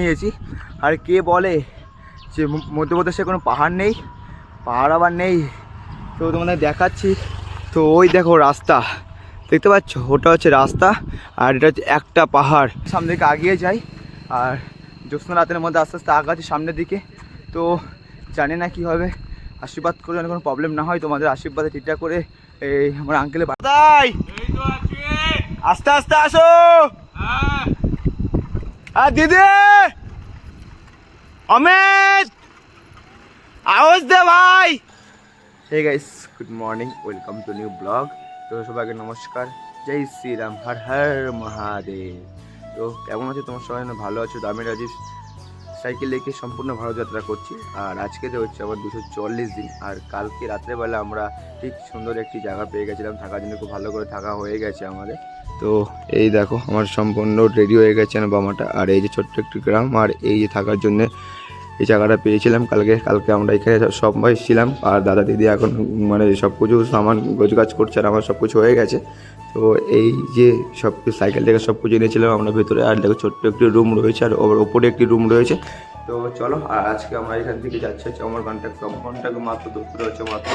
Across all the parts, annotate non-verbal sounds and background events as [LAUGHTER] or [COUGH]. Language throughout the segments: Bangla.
নিয়েছি। আর কে বলে যে মধ্যপ্রদেশে কোনো পাহাড় নেই পাহাড় আবার নেই। তো তোমাদের দেখাচ্ছি। তো ওই দেখো রাস্তা দেখতে পাচ্ছ? ওটা হচ্ছে রাস্তা আর এটা হচ্ছে একটা পাহাড়। সামনে দিকে আগিয়ে যাই আর জ্যোৎস্না রাতের মধ্যে আস্তে আস্তে আগাচ্ছি সামনের দিকে। তো জানি না কি হবে। আশীর্বাদ করে যেন কোনো প্রবলেম না হয়। তোমাদের আশীর্বাদে ঠিকঠাক করে এই আমার আঙ্কেলে আস্তে আস্তে আসো! আর দিদি! অমিত! আওয়াজ দে ভাই! Hey guys good morning welcome to new blog তো সবাইকে নমস্কার। জয় শ্রীরাম, হর হর মহাদেব। তো কেমন আছে? তোমার সবাই ভালো আছো? তো আমি রাজীব সাইকেল রেখে সম্পূর্ণ ভারত যাত্রা করছি। আর আজকে তো হচ্ছে আমার দুশো চল্লিশ দিন, আর কালকে রাত্রেবেলা আমরা ঠিক সুন্দর একটি জায়গা পেয়ে গেছিলাম। থাকার জন্য খুব ভালো করে থাকা হয়ে গেছে আমাদের। তো এই দেখো, আমার সম্পূর্ণ রেডি হয়ে গেছে আমার বামাটা আর এই যে ছোট্ট একটি গ্রাম, আর এই যে থাকার জন্য এই জায়গাটা পেয়েছিলাম কালকে। কালকে আমরা এখানে সবাই ছিলাম আর দাদা দিদি এখন মানে সব কিছু সামান গোছগাছ করছে আর আমার সব কিছু হয়ে গেছে। তো এই যে সব সাইকেল থেকে সব কিছু এনেছিলাম আমরা ভেতরে। আর দেখো ছোট্ট একটি রুম রয়েছে আর ওর ওপরে একটি রুম রয়েছে। তো চলো, আর আজকে আমরা এখান থেকে যাচ্ছি হচ্ছে আমার কন্ট্যাক্ট কন্ট্যাক্ট মাত্র দূর হচ্ছে মাত্র।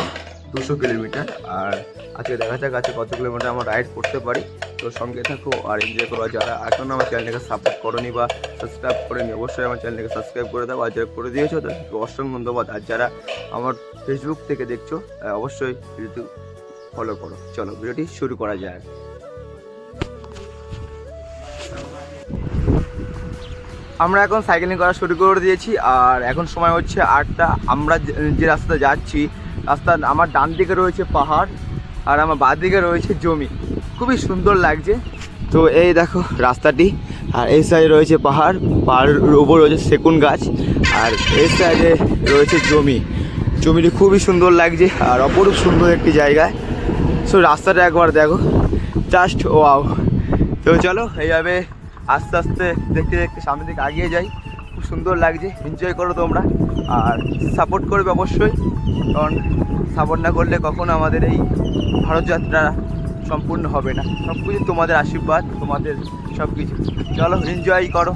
দুশো কিলোমিটার। আর আজকে দেখা যাক, আজকে কত কিলোমিটার আমরা রাইড করতে পারি। তো সঙ্গে থাকো আর এনজয় করো। যারা এখন আমার চ্যানেলটাকে সাপোর্ট করনি বা সাবস্ক্রাইব করেনি, অবশ্যই আমার চ্যানেলটাকে সাবস্ক্রাইব করে দাও। আর যারা করে দিয়েছ, তাদেরকে অসংখ্য ধন্যবাদ। আর যারা আমার ফেসবুক থেকে দেখছ অবশ্যই ভিডিওটি ফলো করো। চলো, ভিডিওটি শুরু করা যায় আমরা এখন সাইকেলিং করা শুরু করে দিয়েছি। আর এখন সময় হচ্ছে আটটা। আমরা যে- যে রাস্তা যাচ্ছি রাস্তার আমার ডান দিকে রয়েছে পাহাড় আর আমার বাঁ দিকে রয়েছে জমি। খুবই সুন্দর লাগছে। তো এই দেখো রাস্তাটি, আর এই সাইডে রয়েছে পাহাড়, পাহাড়ের উপর রয়েছে সেকুন গাছ, আর এই সাইডে রয়েছে জমি। জমিটি খুবই সুন্দর লাগছে আর অপরূপ সুন্দর একটি জায়গায় সো রাস্তাটা একবার দেখো। জাস্ট ও ওয়াও তো চলো, এইভাবে আস্তে আস্তে দেখতে দেখতে সামনের দিকে আগিয়ে যাই। খুব সুন্দর লাগছে। এনজয় করো তোমরা। আর সাপোর্ট করবে অবশ্যই। কারণ সাপোর্ট না করলে কখনো আমাদের এই ভারতযাত্রা সম্পূর্ণ হবে না। সব কিছু তোমাদের আশীর্বাদ, তোমাদের সব কিছু চলো এনজয় করো।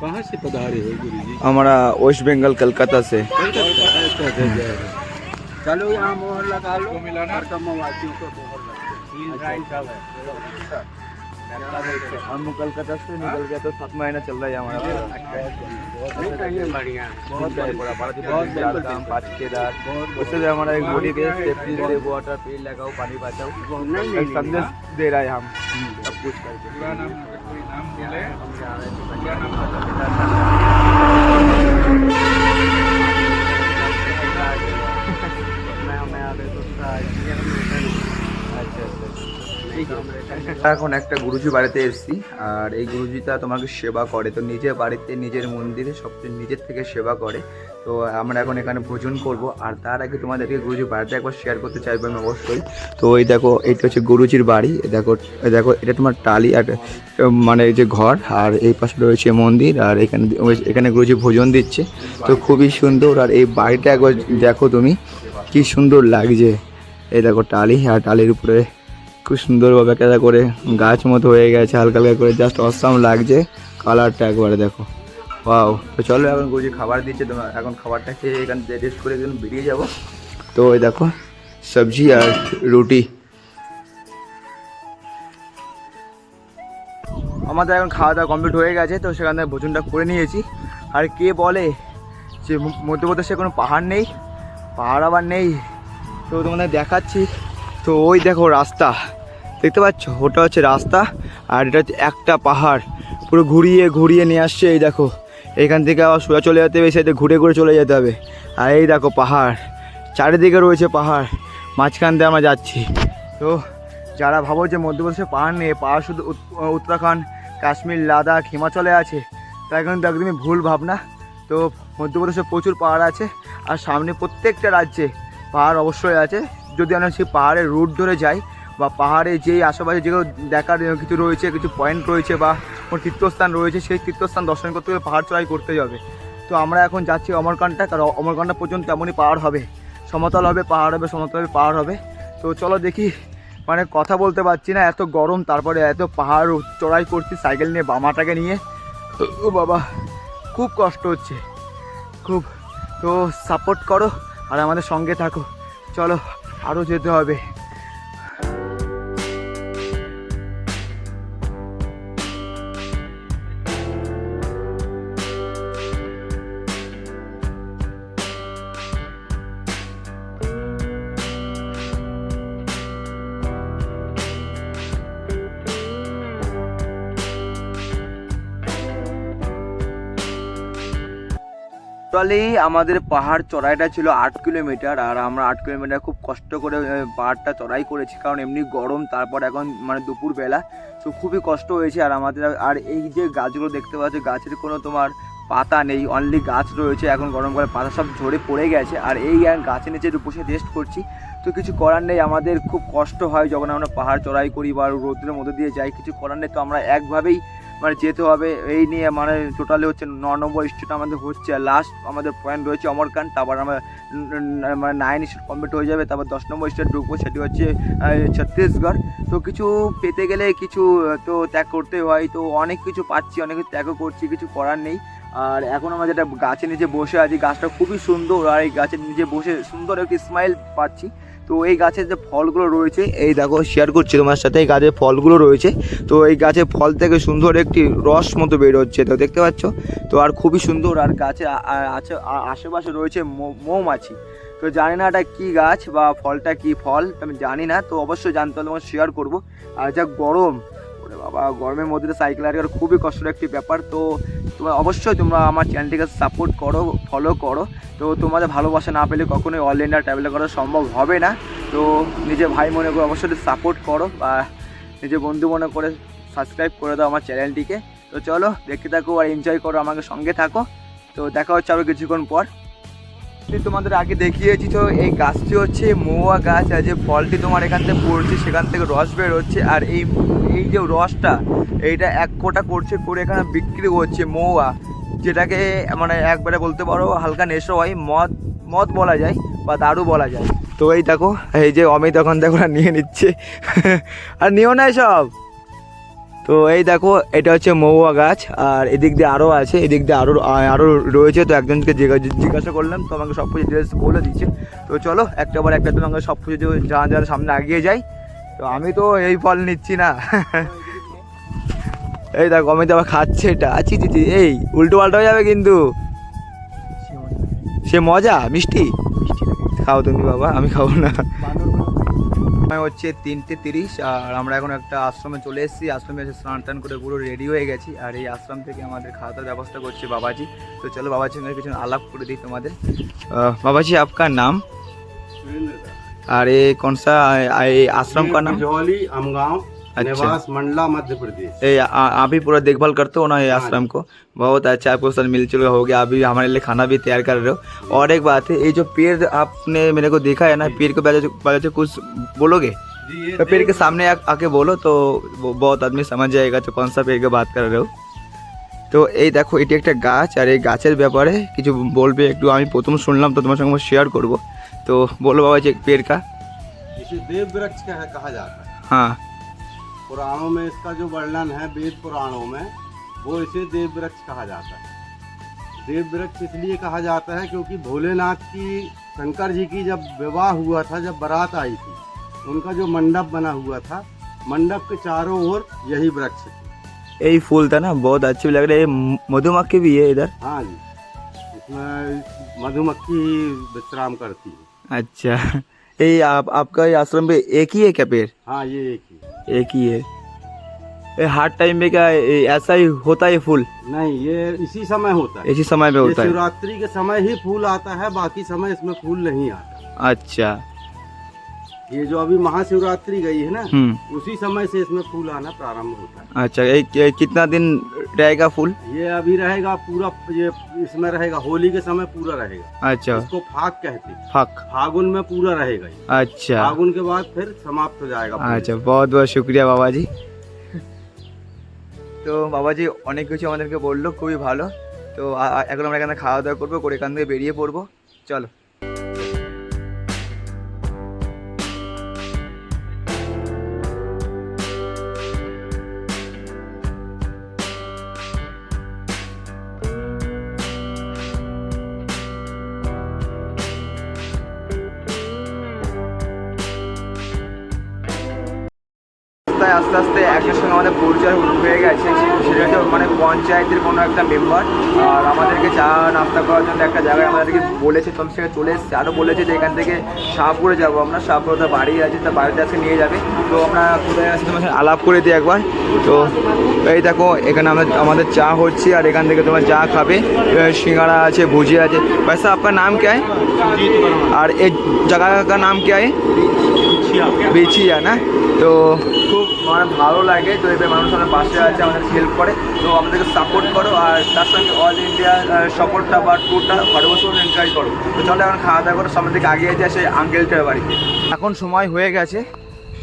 कहाँ से पधारे हो गुरु जी हमारा वेस्ट बंगाल कलकत्ता से। चलो यहाँ मोहर लगा लो। अच्छा। अच्छा। हम कलकत्ता से निकल गए तो सात महीना चल रहा है हमारा। बहुत बड़ा बड़ा काम पाँच केदार। उससे जो हमारा एक बॉडी के सेफ्टी से वाटर पेड़ लगाओ पानी बचाओ। संदेश दे रहा है हम। सब कुछ करके। আচ্ছা এখন একটা গুরুজি বাড়িতে এসেছি, আর এই গুরুজিটা তোমাকে সেবা করে। তো নিজের বাড়িতে, নিজের মন্দিরে, সবচেয়ে নিজের থেকে সেবা করে। তো আমরা এখন এখানে ভোজন করব, আর তার আগে তোমাদেরকে গুরুজি বাড়িতে একবার শেয়ার করতে চাইব আমি অবশ্যই। তো এই দেখো, এটা হচ্ছে গুরুজির বাড়ি। দেখো দেখো, এটা তোমার টালি আর মানে এই যে ঘর, আর এই পাশে রয়েছে মন্দির, আর এখানে এখানে গুরুজি ভোজন দিচ্ছে। তো খুবই সুন্দর, আর এই বাড়িটা একবার দেখো তুমি, কি সুন্দর লাগছে। এই দেখো টালি, আর টালির উপরে খুব সুন্দরভাবে কেদা করে গাছ মতো হয়ে গেছে, হালকা হালকা করে জাস্ট অসাম লাগছে। কালারটা একবারে দেখো। ওয়াও তো চলো এখন গুজি খাবার দিচ্ছে, তোমার এখন খাবারটা খেয়ে এখান থেকে রেস্ট করে একদম বেরিয়ে যাব। তো ওই দেখো, সবজি আর রুটি। আমাদের এখন খাওয়া দাওয়া কমপ্লিট হয়ে গেছে, তো সেখান থেকে ভোজনটা করে নিয়েছি। আর কে বলে যে মধ্যপ্রদেশে কোনো পাহাড় নেই, পাহাড় আবার নেই। তো তোমাদের দেখাচ্ছি। তো ওই দেখো রাস্তা। দেখতে পাচ্ছ? ওটা হচ্ছে রাস্তা আর এটা হচ্ছে একটা পাহাড়। পুরো ঘুরিয়ে ঘুরিয়ে নিয়ে আসছে এই দেখো। এখান থেকে আবার সোজা চলে যেতে হবে সাইডে ঘুরে ঘুরে চলে যেতে হবে। আর এই দেখো পাহাড়। চারিদিকে রয়েছে পাহাড়। মাঝখান দিয়ে আমরা যাচ্ছি। তো যারা ভাবো যে মধ্যপ্রদেশে পাহাড় নেই, পাহাড় শুধু উত্তরাখণ্ড, কাশ্মীর, লাদাখ, হিমাচলে আছে তাই কিন্তু একদমই ভুল ভাবনা। তো মধ্যপ্রদেশে প্রচুর পাহাড় আছে আর সামনে প্রত্যেকটা রাজ্যে পাহাড় অবশ্যই আছে। যদি আমরা সেই পাহাড়ের রুট ধরে যাই বা পাহাড়ে যেই আশেপাশে যেগুলো দেখার কিছু রয়েছে, কিছু পয়েন্ট রয়েছে বা কোনো তীর্থস্থান রয়েছে, সেই তীর্থস্থান দর্শন করতে গেলে পাহাড় চড়াই করতে হবে। তো আমরা এখন যাচ্ছি অমরকান্টা কারণ অমরকান্টা পর্যন্ত তেমনই পাহাড় হবে। সমতল হবে, পাহাড় হবে, সমতল হবে, পাহাড় হবে। তো চলো দেখি মানে কথা বলতে পারছি না, এত গরম, তারপরে এত পাহাড় চড়াই করছি সাইকেল নিয়ে বামাটাকে নিয়ে। ও বাবা, খুব কষ্ট হচ্ছে, খুব। তো সাপোর্ট করো, আর আমাদের সঙ্গে থাকো। চলো আরও যেতে হবে। টোটালি আমাদের পাহাড় চড়াইটা ছিল আট কিলোমিটার আর আমরা আট কিলোমিটার খুব কষ্ট করে পাহাড়টা চড়াই করেছি। কারণ এমনি গরম, তারপর এখন মানে দুপুরবেলা। তো খুবই কষ্ট হয়েছে আর আমাদের, আর এই যে গাছগুলো দেখতে পাচ্ছ, গাছের কোনো তোমার পাতা নেই অনলি গাছ রয়েছে। এখন গরমকালে পাতা সব ঝরে পড়ে গেছে। আর এই গাছের নিচে বসে রেস্ট করছি। তো কিছু করার নেই, আমাদের খুব কষ্ট হয় যখন আমরা পাহাড় চড়াই করি বা রোদ্রের মধ্যে দিয়ে যাই, কিছু করার নেই। তো আমরা একভাবেই মানে যেতে হবে, এই নিয়ে মানে টোটালি হচ্ছে ন নম্বর স্টেট আমাদের হচ্ছে লাস্ট আমাদের পয়েন্ট রয়েছে অমরকান তারপর আমরা মানে নাইন স্টেট কমপ্লিট হয়ে যাবে, তারপর দশ নম্বর স্টেট ঢুকবো, সেটি হচ্ছে ছত্তিশগড়। তো কিছু পেতে গেলে কিছু তো ত্যাগ করতে হয়, তো অনেক কিছু পাচ্ছি, অনেক কিছু ত্যাগও করছি, কিছু করার নেই। আর এখন আমরা যেটা গাছের নিচে বসে আছি, গাছটা খুবই সুন্দর, আর এই গাছের নিচে বসে সুন্দর একটি স্মাইল পাচ্ছি। তো এই গাছের যে ফলগুলো রয়েছে, এই দেখো শেয়ার করছি তোমার সাথে, এই গাছের ফলগুলো রয়েছে। তো এই গাছের ফল থেকে সুন্দর একটি রস মতো বের হচ্ছে, তো দেখতে পাচ্ছ? তো আর খুবই সুন্দর, আর গাছে আছে আশেপাশে রয়েছে মৌমাছি। তো জানি না এটা কী গাছ বা ফলটা কী ফল আমি জানি না, তো অবশ্যই জানতে হলে তোমার শেয়ার করব। আর যা গরম। ওরে বাবা, গরমের মধ্যে সাইকেল আর খুবই কষ্টের একটি ব্যাপার, তো তোমরা অবশ্যই তোমরা আমার চ্যানেলটিকে সাপোর্ট করো ফলো করো। তো তোমাদের ভালোবাসা না পেলে কখনোই অল ইন্ডিয়া ট্রাভেল করা সম্ভব হবে না। তো নিজের ভাই মনে করে অবশ্যই সাপোর্ট করো বা নিজের বন্ধু মনে করে সাবস্ক্রাইব করে দাও আমার চ্যানেলটিকে। তো চলো দেখতে থাকো আর এনজয় করো, আমাকে সঙ্গে থাকো। তো দেখা হচ্ছে আরও কিছুক্ষণ পর। আমি তোমাদের আগে দেখিয়েছি তো, এই গাছটি হচ্ছে মৌয়া গাছ আর যে ফলটি তোমার এখান থেকে পড়ছে, সেখান থেকে রস বের হচ্ছে আর এই এই যে রসটা, এইটা এক কোটা করছে, করে এখানে বিক্রি করছে মৌয়া যেটাকে মানে একবারে বলতে পারো হালকা নেশো হয়, মদ মদ বলা যায় বা দারু বলা যায়। তো এই দেখো, এই যে অমিত এখন দেখো নিয়ে নিচ্ছে। আর নিও না সব তো এই দেখো, এটা হচ্ছে মহুয়া গাছ, আর এদিক দিয়ে আরও আছে, এদিক দিয়ে আরও আরও রয়েছে, তো একজনকে জিজ্ঞা- জিজ্ঞাসা করলাম, তো আমাকে সব কিছু ডিটেলস বলে দিচ্ছে। তো চলো, একটা বার একটা তোমাকে সব কিছু যা যা সামনে এগিয়ে যাই তো আমি তো এই ফল নিচ্ছি না। এই দেখো, আমি তো আবার খাচ্ছে এটা। আছি চিচি এই, উল্টো পাল্টা হয়ে যাবে কিন্তু। সে মজা, মিষ্টি? খাও তুমি বাবা, আমি খাব না। সময় হচ্ছে তিনটে তিরিশ আর আমরা এখন একটা আশ্রমে চলে এসেছি আশ্রমে এসে স্নান টান করে পুরো রেডি হয়ে গেছি আর এই আশ্রম থেকে আমাদের খাওয়া দাওয়ার ব্যবস্থা করছে বাবাজি তো চলো বাবাজির সঙ্গে কিছু আলাপ করে দিই তোমাদের আহ, बाबाजी आपका नाम और ये कौन सा आ- ये आश्रम का नाम बिजौली अमगांव अच्छा। निवास मंडला मध्य प्रदेश। आप ही पूरा देखभाल करते हो ना ये आश्रम को? बहुत अच्छा आपको सर मिल चुका हो गया। अभी हमारे लिए खाना भी तैयार कर रहे हो। और एक बात है ये जो पेड़ आपने मेरे को देखा है ना पेड़ के बारे में कुछ बोलोगे? तो पेड़ के सामने आ, आके बोलो तो बहुत आदमी समझ जाएगा तो कौन सा पेड़ की बात कर रहे हो। তো এই দেখো ये একটা গাছ আর এই গাছের ব্যাপারে কিছু বলবে একটু আমি প্রথম শুনলাম তো তোমার সঙ্গে শেয়ার করব তো বলো বাবা যে পেড় কা দেব বৃক্ষ কা হ্যাঁ पुराणों में इसका जो वर्णन है वेद पुराणों में वो इसे देव वृक्ष कहा जाता है। देव वृक्ष इसलिए कहा जाता है क्योंकि भोलेनाथ की शंकर जी की जब विवाह हुआ था जब बारात आई थी उनका जो मंडप बना हुआ था मंडप के चारों ओर यही वृक्ष थे। यही फूल था ना बहुत अच्छे लग रहे हैं। मधुमक्खी भी है इधर? हाँ जी। इसमें मधुमक्खी विश्राम करती है। अच्छा। ये आप आपका ये आश्रम पे एक ही है क्या पेड़ हाँ ये एक ही। एक ही है। ये हर टाइम में क्या ऐसा ही होता है फूल? नहीं ये इसी समय होता है। इसी समय में होता है। शिवरात्रि के समय ही फूल आता है बाकी समय इसमें फूल नहीं आता। अच्छा। ये जो अभी महाशिवरात्रि गई है ना हम्म उसी समय से इसमें फूल आना प्रारंभ होता अच्छा ये ये कितना दिन रहेगा फूल है ये अभी रहेगा पूरा ये इसमें रहेगा होली के समय पूरा रहेगा अच्छा इसको फाग कहते हैं फक फागुन में पूरा रहेगा ये अच्छा फागुन के बाद फिर समाप्त हो जाएगा फूल। আচ্ছা বহুত বহুত শুক্রিয়া বাবাজি [LAUGHS] তো বাবাজি অনেক কিছু আমাদেরকে বললো খুবই ভালো তো আ- আ- এখন আমরা এখানে খাওয়া দাওয়া করবো করে এখান থেকে বেরিয়ে পড়বো চলো রাস্তায় আস্তে আস্তে একের সঙ্গে আমাদের পরিচয় হয়ে গেছে সেটা হচ্ছে মানে পঞ্চায়েতের কোনো একটা মেম্বার আর আমাদেরকে চা নাস্তা করার জন্য একটা জায়গায় আমাদেরকে বলেছে তো আমি সেখানে চলে এসেছি আরও বলেছে যে এখান থেকে শাহপুরে যাবো আমরা শাহপুরে তার বাড়ি আছে তার বাড়িতে আজকে নিয়ে যাবে তো আমরা কোথায় আছি তোমার সাথে আলাপ করে দিই একবার তো এই দেখো এখানে আমাদের আমাদের চা হচ্ছে আর এখান থেকে তোমার চা খাবে এবার সিঙ্গারা আছে ভুজিয়া আছে वैसा आपका नाम क्या है और एक जगह का नाम क्या है বিছিয়া না? তো খুব মানে ভালো লাগে তো এবার মানুষ আমাদের পাশে আছে আমাদের হেল্প করে। তো আমাদেরকে সাপোর্ট করো আর তার সঙ্গে অল ইন্ডিয়া সাপোর্টটা বা ট্যুরটা ঘরে বসে এনকারেজ করো। তো চলে এখন খাওয়া দাওয়া করে সামনে থেকে আগিয়ে যায় সেই আঙ্কেলটার বাড়িতে। এখন সময় হয়ে গেছে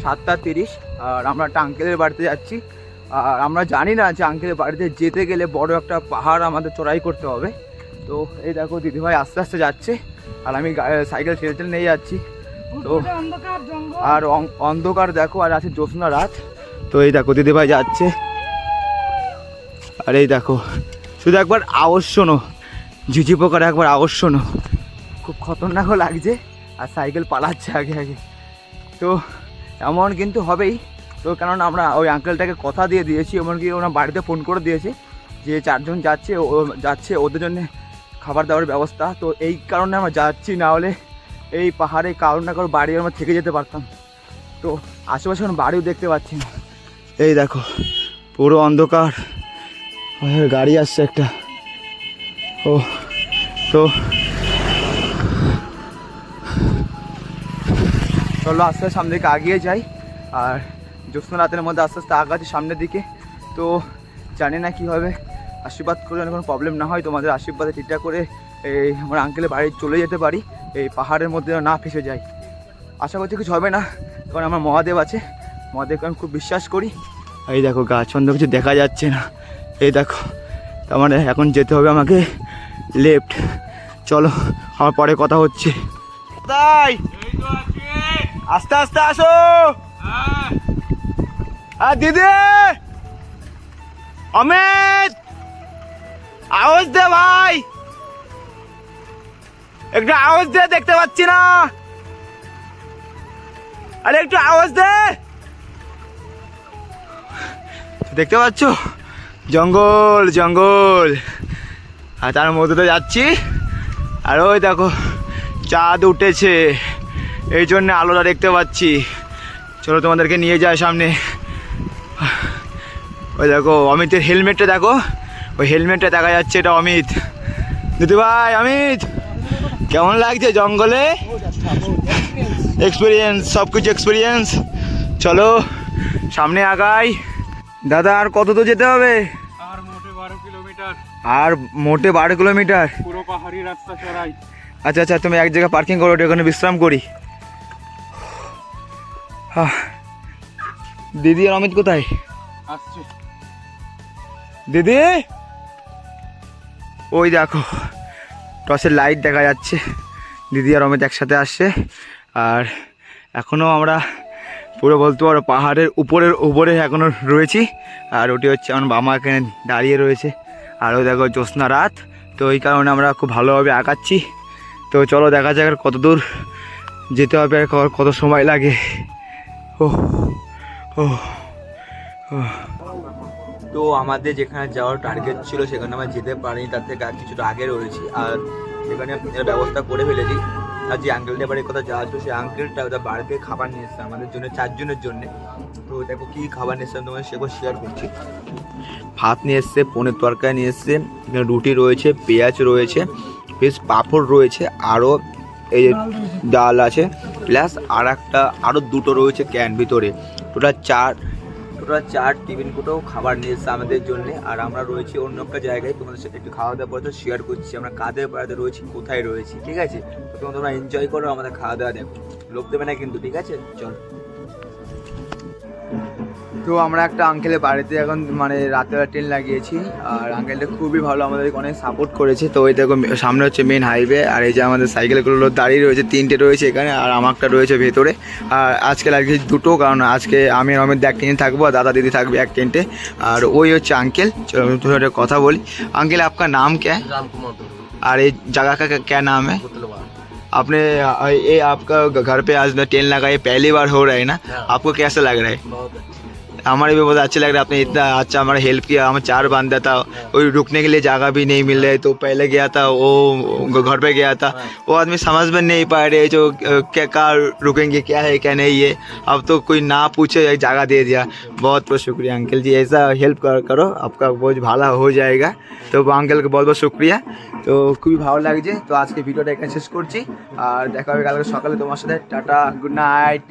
সাতটা তিরিশ আর আমরা একটা আঙ্কেলের বাড়িতে যাচ্ছি। আর আমরা জানি না যে আঙ্কেলের বাড়িতে যেতে গেলে বড় একটা পাহাড় আমাদের চড়াই করতে হবে। তো এই দেখো দিদিভাই আস্তে আস্তে যাচ্ছে আর আমি সাইকেল ঠেলে ঠেলে নিয়ে যাচ্ছি। তো আর অন্ধকার দেখো আর আছে জ্যোৎস্না রাত। তো এই দেখো দিদিভাই যাচ্ছে। আর এই দেখো শুধু একবার আওয়াজ শোনো ঝিঝি পোকার একবার আওয়াজ শোনো খুব খতরনাকও লাগছে আর সাইকেল পালাচ্ছে আগে আগে। তো এমন কিন্তু হবেই। তো কেননা আমরা ওই আঙ্কেলটাকে কথা দিয়ে দিয়েছি এমনকি ওনার বাড়িতে ফোন করে দিয়েছে যে চারজন যাচ্ছে ও যাচ্ছে ওদের জন্য খাবার দাবার ব্যবস্থা। তো এই কারণে আমরা যাচ্ছি না হলে এই পাহাড়ে কারোর না কারোর বাড়ি আমরা থেকে যেতে পারতাম। তো আশেপাশে কোনো বাড়িও দেখতে পাচ্ছি না। এই দেখো, পুরো অন্ধকার। গাড়ি আসছে একটা। ও, তো চলো আস্তে আস্তে সামনের দিকে আগিয়ে যাই। আর জ্যোৎস্না রাতের মধ্যে আস্তে আস্তে আগাচ্ছি সামনের দিকে। তো জানি না কী হবে আশীর্বাদ করে কোনো প্রবলেম না হয়, তোমাদের আশীর্বাদে ঠিকঠাক করে এই আমার আঙ্কেলের বাড়ি চলে যেতে পারি, এই পাহাড়ের মধ্যে না ফেসে যাই। আশা করছি কিছু হবে না, কারণ আমার মহাদেব আছে। মহাদেবকে আমি খুব বিশ্বাস করি। এই দেখো গাছ অন্ধ কিছু দেখা যাচ্ছে না। এই দেখো, তার মানে এখন যেতে হবে আমাকে লেফট চলো, আমার পরে কথা হচ্ছে। তাই? আস্তে আস্তে আসো! আর দিদি! অমিত! আওয়াজ দে ভাই! একটু আওয়াজ দে, দেখতে পাচ্ছি না। আরে, একটু আওয়াজ দে। দেখতে পাচ্ছ? জঙ্গল জঙ্গল। আর তার মধ্যে তো যাচ্ছি। আর ওই দেখো, চাঁদ উঠেছে। এই জন্য আলোটা দেখতে পাচ্ছি। চলো তোমাদেরকে নিয়ে যায় সামনে। ওই দেখো, অমিতের হেলমেটটা দেখো। ওই হেলমেটটা দেখা যাচ্ছে, এটা অমিত। দিদি ভাই, অমিত! কেমন লাগছে জঙ্গলে? এক্সপিরিয়েন্স সব কিছু এক্সপিরিয়েন্স চলো সামনে আগাই। দাদা আর কত তো যেতে হবে? আর মোটে বারো কিলোমিটার। আর মোটে বারো কিলোমিটার? পুরো পাহাড়ি রাস্তা চড়াই আচ্ছা আচ্ছা তুমি এক জায়গায় পার্কিং করো ওখানে বিশ্রাম করি। দিদি আর অমিত কোথায়? আসছে। দিদি? ওই দেখো টসের লাইট দেখা যাচ্ছে। দিদি আর অমিত একসাথে আসছে। আর এখনও আমরা পুরো বলতে পারো পাহাড়ের উপরের উপরে এখনও রয়েছি। আর ওটি হচ্ছে আমার বাবা এখানে দাঁড়িয়ে রয়েছে। আর ওই দেখো জ্যোৎস্না রাত। তো এই কারণে আমরা খুব ভালোভাবে আঁকাচ্ছি তো চলো দেখা যাক আর কত দূর যেতে হবে আর কত সময় লাগে। ও ও ও তো আমাদের যেখানে যাওয়ার টার্গেট ছিল সেখানে আমরা যেতে পারিনি, তার থেকে কিছুটা আগে রয়েছি। আর সেখানে এর ব্যবস্থা করে ফেলেছি। আর যে আঙ্কেলটা বাড়ির কথা যাওয়া ছিল সেই আঙ্কেলটা ওটা বাড়িতে খাবার নিয়ে এসছে আমাদের জন্য, চারজনের জন্য। তো দেখো কী খাবার নিয়ে এসছে তোমাদের সেগুলো শেয়ার করছি। ভাত নিয়ে এসছে, পনেরো তরকারি নিয়ে এসছে রুটি রয়েছে, পেঁয়াজ রয়েছে, বেশ পাঁপড় রয়েছে আরও এই যে ডাল আছে, প্লাস আর একটা আরও দুটো রয়েছে ক্যান ভিতরে। টোটাল চার টোটাল চার টিফিন কোটাও খাবার নিয়ে এসেছে আমাদের জন্য। আর আমরা রয়েছি অন্য একটা জায়গায়, তোমাদের সাথে একটু খাওয়া দাওয়া পরে শেয়ার করছি। আমরা কাদের পাড়াতে রয়েছি, কোথায় রয়েছি, ঠিক আছে? তো তোমরা তোমরা এনজয় করো আমাদের খাওয়া দাওয়া দেখো। লোক দেবে না কিন্তু, ঠিক আছে? চল। তো আমরা একটা আঙ্কেলের বাড়িতে এখন মানে রাতের ট্রেন লাগিয়েছি আর আঙ্কেলটা খুবই ভালো আমাদেরকে অনেক সাপোর্ট করেছে তো ওই দেখো সামনে হচ্ছে মেন হাইওয়ে আর এই যে আমাদের সাইকেলগুলো দাঁড়িয়ে রয়েছে তিনটে রয়েছে এখানে আর আমারটা রয়েছে ভেতরে আর আজকে লাগিয়েছি দুটো কারণ আজকে আমি আর অমিত এক টেন্টে থাকবো আর দাদা দিদি থাকবে এক টেন্টে আর ওই হচ্ছে আঙ্কেল চলো আমি তোমার সাথে কথা বলি আঙ্কেল आपका नाम क्या है राम कुमार और ये जगह का क्या नाम है आपने अ, ये आपका घर पे आज ट्रेन लगा ये पहली बार हो रहा है ना हाँ। आपको कैसा लग रहा है बहुत हमारे भी बहुत अच्छा लग रहा है आपने इतना अच्छा हमारा हेल्प किया हम चार बांधा था कोई रुकने के लिए जगह भी नहीं मिल रही तो पहले गया था वो घर पे गया था वो आदमी समझ में नहीं पा रहे जो अ, क्या कहाँ रुकेंगे क्या है क्या नहीं है अब तो कोई ना पूछे एक जगह दे दिया बहुत बहुत शुक्रिया अंकल जी ऐसा हेल्प कर, करो आपका बहुत ভালো हो जाएगा তো আঙ্কেলকে বহুত বহুত শুক্রিয়া তো খুবই ভালো লাগছে তো আজকে ভিডিওটা এখানে শেষ করছি আর দেখা হবে কালকে সকালে তোমার সাথে টাটা গুড নাইট